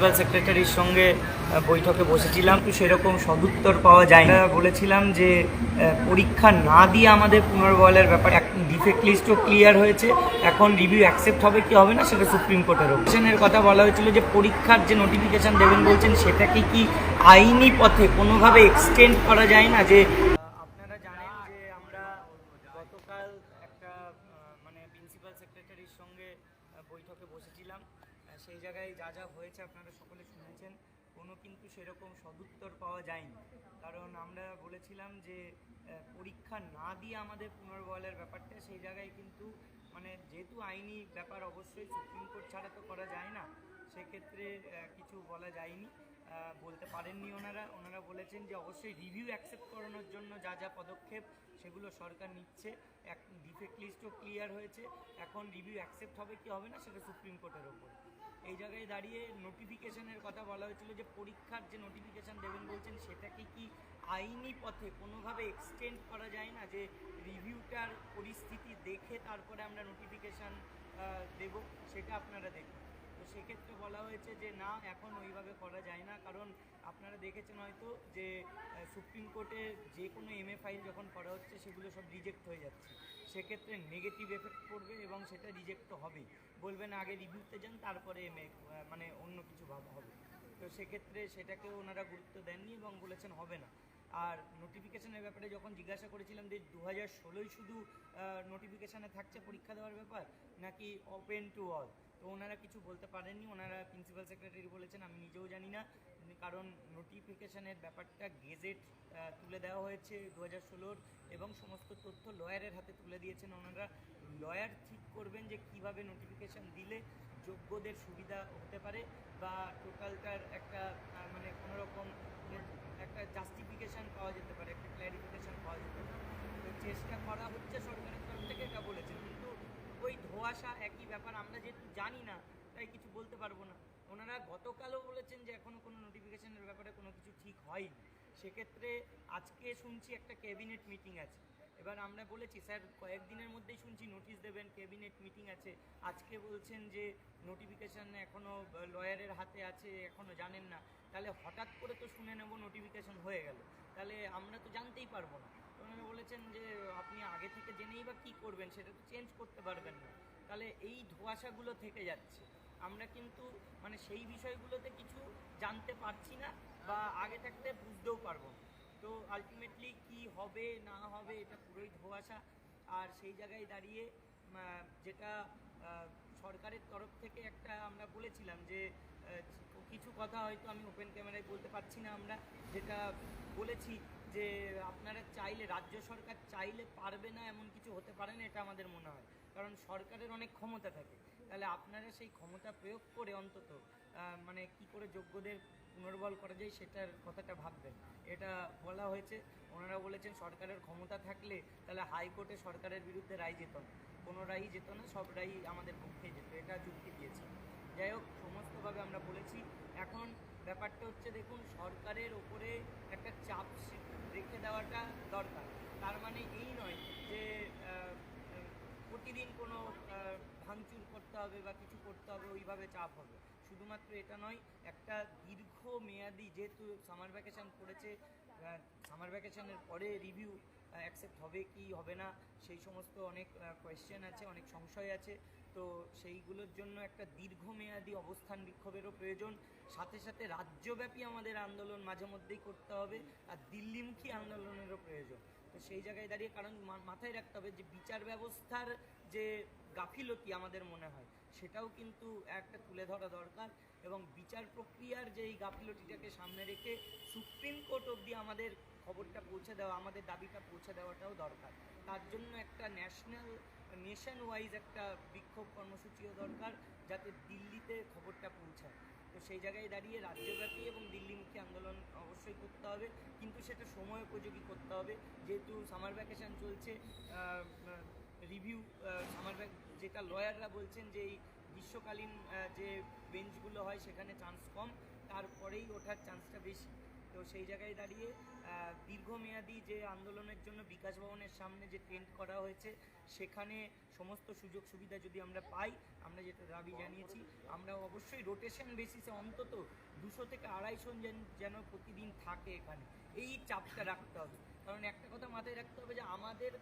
Principal সেক্রেটারির সঙ্গে বৈঠকে বসেছিলাম, তো সেরকম সদুত্তর পাওয়া যায় না বলেছিলাম যে পরীক্ষা না দিয়ে আমাদের পুনর্বলের ব্যাপার ডিফেক্ট লিস্টও ক্লিয়ার হয়েছে। এখন রিভিউ অ্যাকসেপ্ট হবে কি হবে না, সেটা সুপ্রিম কোর্টের অপশনের কথা বলা হয়েছিল যে, পরীক্ষার যে নোটিফিকেশন দেবেন বলছেন, সেটাকে কি আইনি পথে কোনোভাবে এক্সটেন্ড করা যায় না? যে, আপনারা জানেন যে, আমরা গতকাল একটা মানে প্রিন্সিপাল সেক্রেটারির সঙ্গে বৈঠকে বসেছিলাম। সেই জায়গায় যা যা হয়েছে আপনারা সকলে শুনেছেন, কোনো কিন্তু সেরকম সদুত্তর পাওয়া যায়নি। কারণ আমরা বলেছিলাম যে পরীক্ষা না দিয়ে আমাদের পুনর্বলের ব্যাপারটা, সেই জায়গায় কিন্তু মানে যেহেতু আইনি ব্যাপার অবশ্যই সুপ্রিম কোর্ট ছাড়া তো করা যায় না সেক্ষেত্রে কিছু বলা যায়নি। বলতে পারেননি ওনারা। ওনারা বলেছেন যে অবশ্যই রিভিউ অ্যাকসেপ্ট করানোর জন্য যা যা পদক্ষেপ সেগুলো সরকার নিচ্ছে। এক ডিফেক্ট লিস্টও ক্লিয়ার হয়েছে। এখন রিভিউ অ্যাকসেপ্ট হবে কি হবে না সেটা সুপ্রিম কোর্টের ওপর। এই জায়গায় দাঁড়িয়ে নোটিফিকেশনের কথা বলা হয়েছিল যে পরীক্ষার যে নোটিফিকেশন দেবেন বলছেন, সেটাকে কি আইনি পথে কোনোভাবে এক্সটেন্ড করা যায় না? যে রিভিউটার পরিস্থিতি দেখে তারপরে আমরা নোটিফিকেশান দেব, সেটা আপনারা দেখুন। তো সেক্ষেত্রে বলা হয়েছে যে না, এখন ওইভাবে করা যায় না। কারণ আপনারা দেখেছেন হয়তো যে সুপ্রিম কোর্টে যে কোনো এমএ ফাইল যখন করা হচ্ছে, সেগুলো সব রিজেক্ট হয়ে যাচ্ছে। সেক্ষেত্রে নেগেটিভ এফেক্ট পড়বে এবং সেটা রিজেক্ট তো হবেই। বলবেন আগে রিভিউতে যান, তারপরে এমএ মানে অন্য কিছু ভাবা হবে। তো সেক্ষেত্রে সেটাকেও ওনারা গুরুত্ব দেননি এবং বলেছেন হবে না। আর নোটিফিকেশনের ব্যাপারে যখন জিজ্ঞাসা করেছিলাম যে দু হাজার ষোলোই শুধু নোটিফিকেশানে থাকছে পরীক্ষা দেওয়ার ব্যাপার, নাকি ওপেন টু অল তো ওনারা কিছু বলতে পারেননি। ওনারা প্রিন্সিপাল সেক্রেটারি বলেছেন, আমি নিজেও জানি না। কারণ নোটিফিকেশনের ব্যাপারটা গেজেট তুলে দেওয়া হয়েছে দু হাজার ষোলোর এবং সমস্ত তথ্য লয়ারের হাতে তুলে দিয়েছেন ওনারা। লয়ার ঠিক করবেন যে কীভাবে নোটিফিকেশন দিলে যোগ্যদের সুবিধা হতে পারে বা টোটালটার একটা মানে কোনো রকম একটা জাস্টিফিকেশন পাওয়া যেতে পারে, একটা ক্ল্যারিফিকেশন পাওয়া যেতে পারে। তো চেষ্টা করা হচ্ছে সরকারের তরফ থেকে, এটা বলেছে কিন্তু ওই ধোয়াশা একই ব্যাপার, আমরা যেহেতু জানি না, তাই কিছু বলতে পারব না। ওনারা গতকালও বলেছেন যে এখনও কোনো নোটিফিকেশনের ব্যাপারে কোনো কিছু ঠিক হয়নি। সেক্ষেত্রে আজকে শুনছি একটা ক্যাবিনেট মিটিং আছে। এবার আমরা বলেছি, স্যার, কয়েকদিনের মধ্যেই শুনছি নোটিশ দেবেন ক্যাবিনেট মিটিং আছে। আজকে বলছেন যে নোটিফিকেশান এখনও লয়ারের হাতে আছে এখনও জানেন না। তাহলে হঠাৎ করে তো শুনে নেব নোটিফিকেশন হয়ে গেল। তাহলে আমরা তো জানতেই পারব না তো ওনারা বলেছেন যে আপনি আগে থেকে জেনেই বা কী করবেন, সেটা তো চেঞ্জ করতে পারবেন না। তাহলে এই ধোঁয়াশাগুলো থেকে যাচ্ছে। আমরা কিন্তু মানে সেই বিষয়গুলোতে কিছু জানতে পারছি না বা আগে থাকতে বুঝতেও পারব তো আলটিমেটলি কি হবে, না হবে, এটা পুরোই ধোঁয়াশা। আর সেই জায়গায় দাঁড়িয়ে যেটা সরকারের তরফ থেকে একটা আমরা বলেছিলাম যে কিছু কথা হয়তো আমি ওপেন ক্যামেরায় বলতে পারছি না আমরা, যেটা বলেছি যে আপনারা চাইলে, রাজ্য সরকার চাইলে পারবে না এমন কিছু হতে পারে না, এটা আমাদের মনে হয়। কারণ সরকারের অনেক ক্ষমতা থাকে। তাহলে আপনারা সেই ক্ষমতা প্রয়োগ করে অন্তত মানে কি করে যোগ্যদের পুনর্বল করা যায় সেটার কথাটা ভাববেন। এটা বলা হয়েছে, ওনারা বলেছেন সরকারের ক্ষমতা থাকলে তাহলে হাইকোর্টে সরকারের বিরুদ্ধে রায় যেত না। কোনো রায়ই যেত না, সব রায়ই আমাদের পক্ষে যেত। এটা যুক্তি দিয়েছে। যাই হোক, সমস্তভাবে আমরা বলেছি, এখন ব্যাপারটা হচ্ছে, দেখুন, সরকারের ওপরে একটা চাপ রেখে দেওয়াটা দরকার। তার মানে এই নয় যে প্রতিদিন কোনো ভাঙচুর করতে হবে বা কিছু করতে হবে, ওইভাবে চাপ হবে। শুধুমাত্র এটা নয়, একটা দীর্ঘ মেয়াদি যেহেতু সামার ভ্যাকেশন পড়েছে সামার ভ্যাকেশনের পরে রিভিউ অ্যাকসেপ্ট হবে কি হবে না, সেই সমস্ত অনেক কোয়েশ্চেন আছে, অনেক সংশয় আছে। তো সেইগুলোর জন্য একটা দীর্ঘমেয়াদী অবস্থান বিক্ষোভেরও প্রয়োজন। সাথে সাথে রাজ্যব্যাপী আমাদের আন্দোলন মাঝে মধ্যেই করতে হবে আর দিল্লিমুখী আন্দোলনেরও প্রয়োজন। তো সেই জায়গায় দাঁড়িয়ে কারণ মাথায় রাখতে হবে যে বিচার ব্যবস্থার যে গাফিলতি আমাদের মনে হয়, সেটাও কিন্তু একটা তুলে ধরা দরকার এবং বিচার প্রক্রিয়ার যে এই গাফিলতিটাকে সামনে রেখে সুপ্রিম কোর্ট অবধি আমাদের খবরটা পৌঁছে দেওয়া, আমাদের দাবিটা পৌঁছে দেওয়াটাও দরকার। তার জন্য একটা ন্যাশনাল নেশন ওয়াইজ একটা বিক্ষোভ কর্মসূচিও দরকার যাতে দিল্লিতে খবরটা পৌঁছায়। তো সেই জায়গায় দাঁড়িয়ে রাজ্যব্যাপী এবং দিল্লিমুখী আন্দোলন অবশ্যই করতে হবে, কিন্তু সেটা সময় উপযোগী করতে হবে। যেহেতু সামার ভ্যাকেশন চলছে রিভিউ সামার ভ্যাক যেটা লয়াররা বলছেন যে এই গ্রীষ্মকালীন যে বেঞ্চগুলো হয় সেখানে চান্স কম, তারপরেই ওঠার চান্সটা বেশি। তো সেই জায়গায় দাঁড়িয়ে দীর্ঘমেয়াদী যে আন্দোলনের জন্য বিকাশ ভবনের সামনে যে টেন্ট করা হয়েছে, সেখানে সমস্ত সুযোগ সুবিধা যদি আমরা পাই, আমরা যেটা দাবি জানিয়েছি আমরা অবশ্যই রোটেশন বেসিসে অন্তত দুশো থেকে আড়াইশো যেন প্রতিদিন থাকে এখানে। এই চাপটা রাখতে হবে। কারণ একটা কথা মাথায় রাখতে হবে যে আমাদের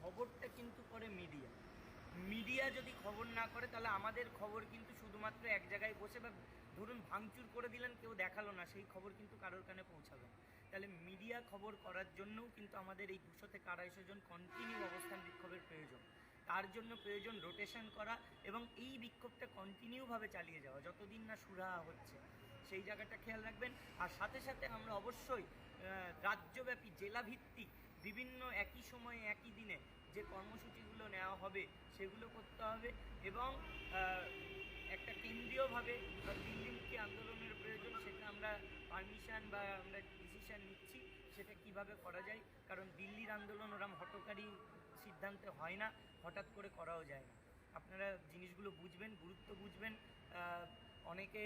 খবরটা কিন্তু করে মিডিয়া মিডিয়া যদি খবর না করে, তাহলে আমাদের খবর কিন্তু শুধুমাত্র এক জায়গায় বসে বা ধরুন ভাঙচুর করে দিলেন, কেউ দেখাল না, সেই খবর কিন্তু কারোর কানে পৌঁছাবে না। তাহলে মিডিয়া খবর করার জন্যও কিন্তু আমাদের এই দুশো থেকে আড়াইশো জন কন্টিনিউ অবস্থান বিক্ষোভের প্রয়োজন। তার জন্য প্রয়োজন রোটেশন করা এবং এই বিক্ষোভটা কন্টিনিউভাবে চালিয়ে যাওয়া, যতদিন না সুরাহা হচ্ছে। সেই জায়গাটা খেয়াল রাখবেন। আর সাথে সাথে আমরা অবশ্যই রাজ্যব্যাপী জেলাভিত্তিক বিভিন্ন একই সময়ে একই দিনে যে কর্মসূচিগুলো নেওয়া হবে সেগুলো করতে হবে এবং একটা কেন্দ্রীয়ভাবে তিন দিন কি আন্দোলনের প্রয়োজন সেটা আমরা পারমিশন বা আমরা ডিসিশন নিচ্ছি সেটা কীভাবে করা যায়। কারণ দিল্লির আন্দোলন ওরম হটকারী সিদ্ধান্তে হয় না, হঠাৎ করে করাও যায় না। আপনারা জিনিসগুলো বুঝবেন, গুরুত্ব বুঝবেন অনেকে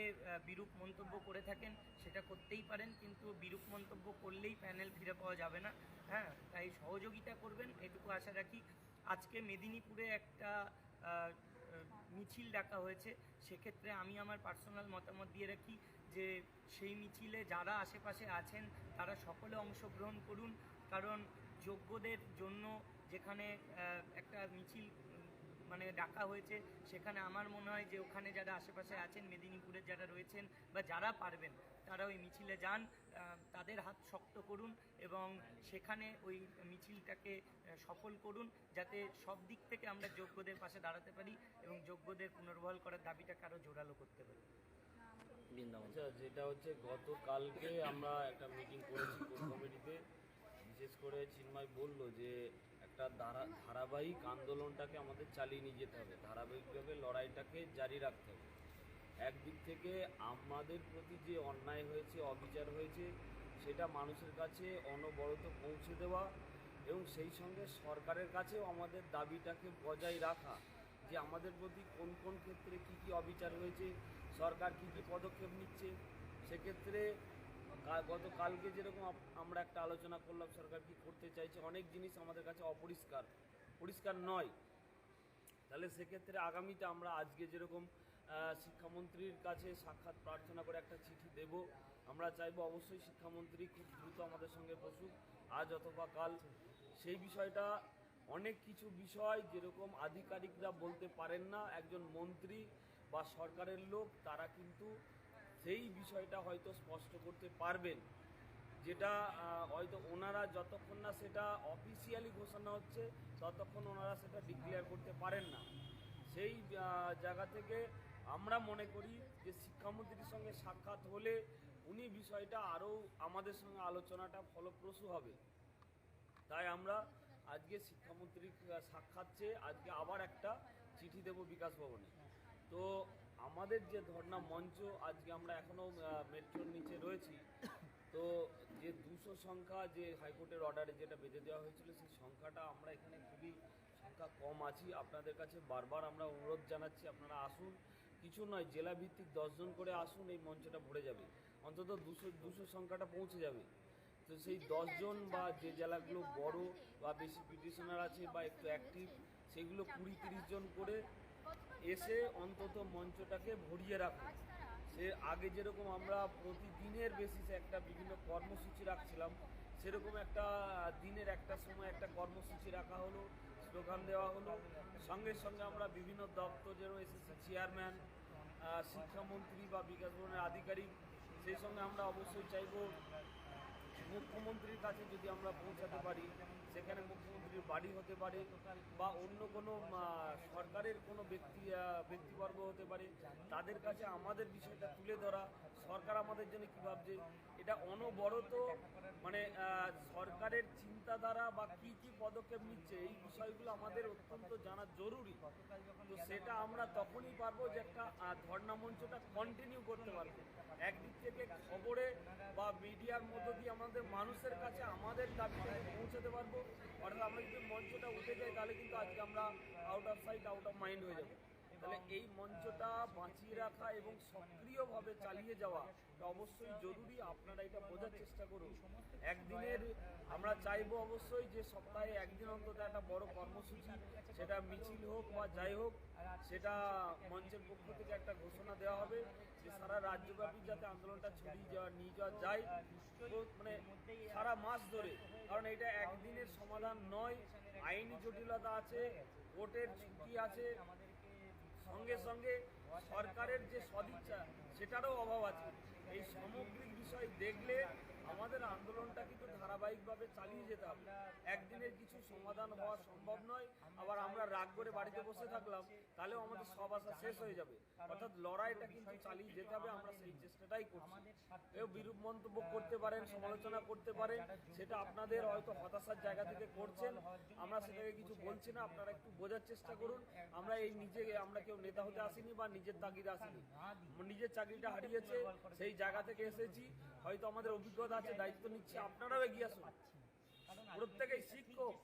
বিরূপ মন্তব্য করে থাকেন, সেটা করতেই পারেন, কিন্তু বিরূপ মন্তব্য করলেই প্যানেল ফিরে পাওয়া যাবে না। হ্যাঁ তাই সহযোগিতা করবেন, এটুকু আশা রাখি। আজকে মেদিনীপুরে একটা মিছিল ডাকা হয়েছে, সেক্ষেত্রে আমি আমার পার্সোনাল মতামত দিয়ে রাখি যে, সেই মিছিলে যারা আশেপাশে আছেন, তারা সকলে অংশগ্রহণ করুন, কারণ যোগ্যদের জন্য যেখানে একটা মিছিল মানে ডাকা হয়েছে সেখানে আমার মনে হয় যে ওখানে যারা আশেপাশে আছেন মেদিনীপুরের যারা রয়েছেন বা যারা পারবেন তারা ওই মিছিলে যান তাদের হাত শক্ত করুন এবং সেখানে ওই মিছিলটাকে সফল করুন যাতে সব দিক থেকে আমরা যোগ্যদের পাশে দাঁড়াতে পারি এবং যোগ্যদের পুনর্বহাল করার দাবিটাকে আরও জোরালো করতে পারি। আচ্ছা যেটা হচ্ছে গতকালকে আমরা একটা মিটিং করেছি কোর কমিটিতে। বিশেষ করে চিন্ময় বলল যে একটা ধারা ধারাবাহিক আন্দোলনটাকে আমাদের চালিয়ে নিয়ে যেতে হবে। ধারাবাহিকভাবে লড়াইটাকে জারি রাখতে হবে। একদিক থেকে আমাদের প্রতি যে অন্যায় হয়েছে, অবিচার হয়েছে, সেটা মানুষের কাছে অনবরত পৌঁছে দেওয়া এবং সেই সঙ্গে সরকারের কাছেও আমাদের দাবিটাকে বজায় রাখা যে আমাদের প্রতি কোন কোন ক্ষেত্রে কি কি অবিচার হয়েছে, সরকার কি কি পদক্ষেপ নিচ্ছে, সেক্ষেত্রে গতকালকে যেরকম আমরা একটা আলোচনা করলাম, সরকার কি করতে চাইছে, অনেক জিনিস আমাদের কাছে অপরিষ্কার। পরিষ্কার নয়। তাহলে সেক্ষেত্রে আগামীতে আমরা আজকে যেরকম শিক্ষামন্ত্রীর কাছে সাক্ষাৎ প্রার্থনা করে একটা চিঠি দেব। আমরা চাইব অবশ্যই শিক্ষামন্ত্রী খুব দ্রুত আমাদের সঙ্গে বসুক। আজ অথবা কাল। সেই বিষয়টা, অনেক কিছু বিষয় যেরকম আধিকারিকরা বলতে পারেন না, একজন মন্ত্রী বা সরকারের লোক, তারা কিন্তু সেই বিষয়টা হয়তো স্পষ্ট করতে পারবেন, যেটা হয়তো ওনারা যতক্ষণ না সেটা অফিসিয়ালি ঘোষণা হচ্ছে, ততক্ষণ ওনারা সেটা ডিক্লেয়ার করতে পারেন না। সেই জায়গা থেকে আমরা মনে করি যে শিক্ষামন্ত্রীর সঙ্গে সাক্ষাৎ হলে উনি বিষয়টা আরও আমাদের সঙ্গে আলোচনাটা ফলপ্রসূ হবে। তাই আমরা আজকে শিক্ষামন্ত্রীর সাক্ষাৎ চেয়ে আজকে আবার একটা চিঠি দেব বিকাশ ভবনে। তো আমাদের যে ধর্ণা মঞ্চ আজকে আমরা এখনও মেট্রোর নিচে রয়েছি তো যে দুশো সংখ্যা যে হাইকোর্টের অর্ডারে যেটা বেঁধে দেওয়া হয়েছিল সেই সংখ্যাটা আমরা এখানে খুবই সংখ্যা কম আছি। আপনাদের কাছে বারবার আমরা অনুরোধ জানাচ্ছি আপনারা আসুন। কিছু নয় জেলা ভিত্তিক দশজন করে আসুন এই মঞ্চটা ভরে যাবে। অন্তত দুশো দুশো সংখ্যাটা পৌঁছে যাবে। তো সেই দশজন বা যে জেলাগুলো বড় বা বেশি পিটিশনার আছে বা একটু অ্যাক্টিভ সেগুলো কুড়ি তিরিশ জন করে এসে অন্তত মঞ্চটাকে ভরিয়ে রাখুন সে আগে যেরকম আমরা প্রতিদিনের বেসিসে একটা বিভিন্ন কর্মসূচি রাখছিলাম, সেরকম একটা দিনের একটা সময় একটা কর্মসূচি রাখা হলো, স্লোগান দেওয়া হলো। সঙ্গে সঙ্গে আমরা বিভিন্ন দপ্তরেরও এসেছি চেয়ারম্যান শিক্ষামন্ত্রী বা বিকাশ ভবনের আধিকারিক, সেই সঙ্গে আমরা অবশ্যই চাইব মুখ্যমন্ত্রীর কাছে যদি আমরা পৌঁছাতে পারি, সেখানে মুখ্যমন্ত্রীর বাড়ি হতে পারে বা অন্য কোনো সরকারের কোনো ব্যক্তি ব্যক্তিবর্গ হতে পারে, তাদের কাছে আমাদের বিষয়টা তুলে ধরা সরকার আমাদের জন্য কী ভাবছে? এটা অনবরত মানে সরকারের চিন্তাধারা বা কি কি পদক্ষেপ নিচ্ছে, এই বিষয়গুলো আমাদের অত্যন্ত জানা জরুরি। তো সেটা আমরা তখনই পারব যে একটা ধর্ণা মঞ্চটা কন্টিনিউ করতে পারব। একদিক থেকে খবরে বা মিডিয়ার মধ্য দিয়ে আমাদের মানুষের কাছে আমাদের দাবিটাকে পৌঁছাতে পারব। অর্থাৎ আমরা যদি মঞ্চটা উঠে যাই, তাহলে কিন্তু আজকে আমরা out of sight out of mind হয়ে যাব। তাহলে এই মঞ্চটা বাঁচিয়ে রাখা এবং সক্রিয়ভাবে চালিয়ে যাওয়া অবশ্যই জরুরি। আপনারা এটা বোঝার চেষ্টা করুন। একদিনের, আমরা চাইব অবশ্যই যে সপ্তাহে একদিন অন্তত একটা বড় কর্মসূচি, সেটা মিছিল হোক বা যাই হোক, সেটা মঞ্চের পক্ষ থেকে একটা ঘোষণা দেওয়া হবে যে সারা রাজ্যব্যাপী যাতে আন্দোলনটা ছড়িয়ে যাওয়া, নিয়ে যাওয়া যায়। মানে সারা মাস ধরে, কারণ এটা একদিনের সমাধান নয়, আইনি জটিলতা আছে, কোর্টের ছুটি আছে সঙ্গে সঙ্গে সরকারের যে সদিচ্ছা, সেটারও অভাব আছে। এই সামগ্রিক বিষয় দেখলে আমাদের আন্দোলনটা কিন্তু ধারাবাহিকভাবে চালিয়ে যেতে হবে। একদিনের কিছু সমাধান হওয়া সম্ভব নয়। আবার আমরা রাগ করে বাড়িতে বসে থাকলাম, তাহলেও আমাদের সব আশা শেষ হয়ে যাবে। অর্থাৎ লড়াইটা কিন্তু চালিয়ে যেতে হবে, আমরা সেই চেষ্টাটাই করছি। কেউ বিরূপ মন্তব্য করতে পারেন, সমালোচনা করতে পারেন, সেটা আপনাদের হয়তো হতাশার জায়গা থেকে করছেন। আমরা সেটাকে কিছু বলছি না, আপনারা একটু বোঝার চেষ্টা করুন। আমরা এই নিজে, আমরা কেউ নেতা হতে আসিনি বা নিজের তাগিদে আসিনি। নিজের চাকরিটা হারিয়েছে, সেই জায়গা থেকে এসেছি। হয়তো আমাদের অভিজ্ঞতা আছে, দায়িত্ব নিচ্ছে, আপনারাও এগিয়ে আসুন। প্রত্যেকেই শিক্ষক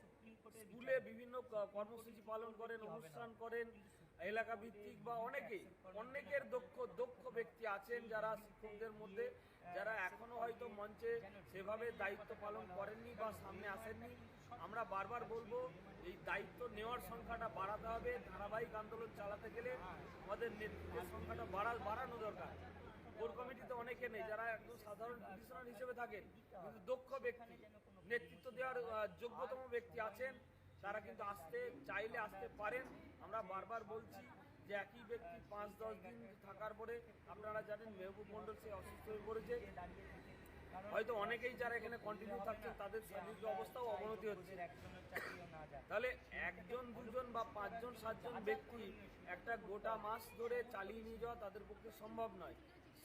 স্কুলে বিভিন্ন কর্মসূচি পালন করেন, অনুষ্ঠান করেন এলাকা ভিত্তিক বা অনেকেই। অনেকের দক্ষ দক্ষ ব্যক্তি আছেন যারা শিক্ষকদের মধ্যে, যারা এখনও হয়তো মঞ্চে সেভাবে দায়িত্ব পালন করেননি বা সামনে আসেননি। আমরা বারবার বলব, এই দায়িত্ব নেওয়ার সংখ্যাটা বাড়াতে হবে। ধারাবাহিক আন্দোলন চালাতে গেলে আমাদের নেতৃত্বের সংখ্যাটা বাড়া বাড়ানো দরকার। কোর কমিটিতে অনেকে নেই, যারা একদম সাধারণ হিসেবে থাকেন, কিন্তু দক্ষ ব্যক্তি। নেতৃত্ব দেওয়ার যোগ্যতম ব্যক্তি আছেন, তারা কিন্তু আসতে চাইলে আসতে পারেন। আমরা বারবার বলছি যে একই ব্যক্তি পাঁচ, দশ দিন থাকার পরে আপনারা জানেন মেহবুব মন্ডল সে অসুস্থ হয়ে পড়েছে। হয়তো অনেকেই যারা এখানে কন্টিনিউ থাকছেন, তাদের শারীরিক অবস্থাও অবনতি হচ্ছে। তাহলে একজন, দুজন বা পাঁচজন, সাতজন ব্যক্তি একটা গোটা মাস ধরে চালিয়ে নিয়ে যাওয়া তাদের পক্ষে সম্ভব নয়।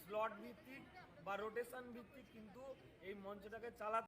স্লট ভিত্তিক বা রোটেশন ভিত্তিক কিন্তু এই মঞ্চটাকে চালাতে